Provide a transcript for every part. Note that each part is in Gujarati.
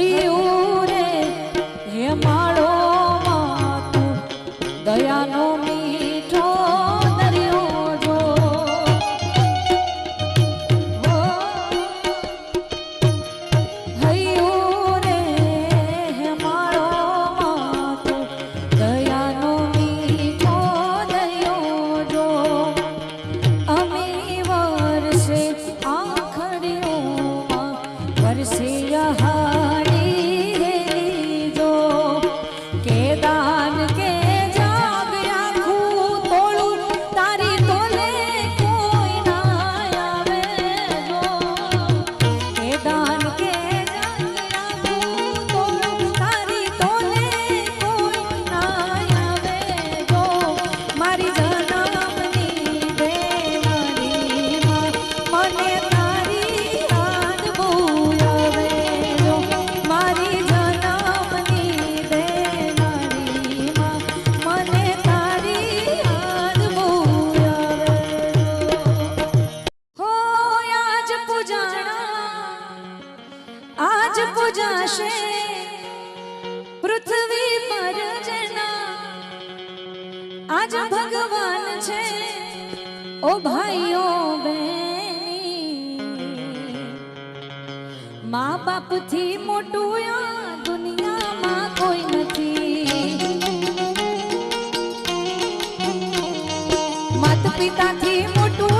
થયું રે હે માળો માતું દયાનો મીઠો દરિયો જો. હૈયું રે હે માળો માતું દયાનો મીઠો દરિયો જો. અમે વર્ષે પૂજાશે પૃથ્વી પર જેના આજ ભગવાન છે. ઓ ભાઈઓ બેની મા બાપથી મોટું આ દુનિયામાં કોઈ નથી. માતા પિતા થી મોટું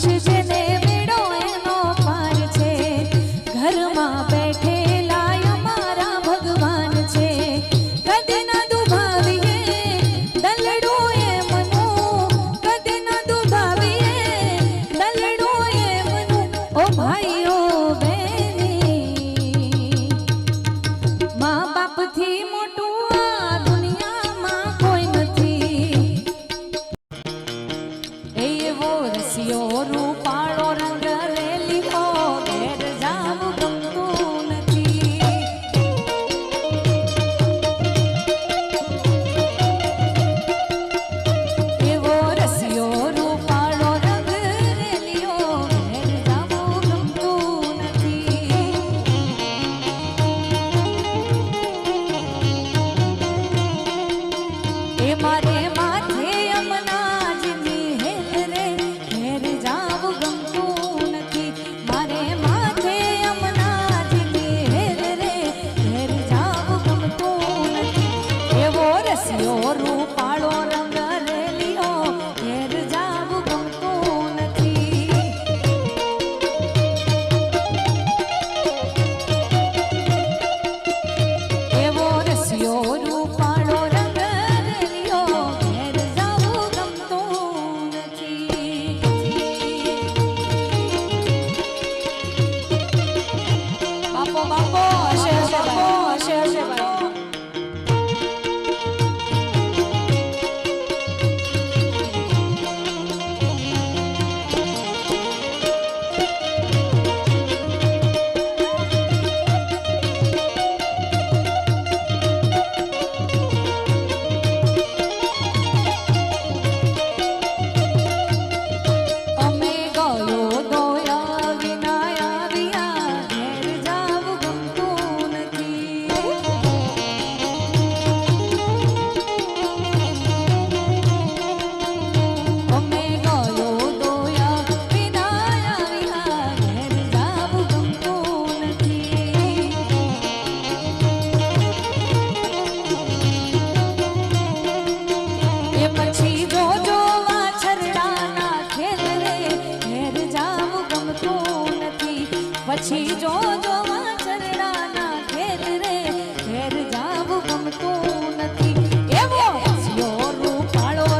এসেছে senhor, ouro પછી જો જોવા ચરણાના ખેર રે ઘેર જાવું ગમતું નથી. એવો રૂપાળો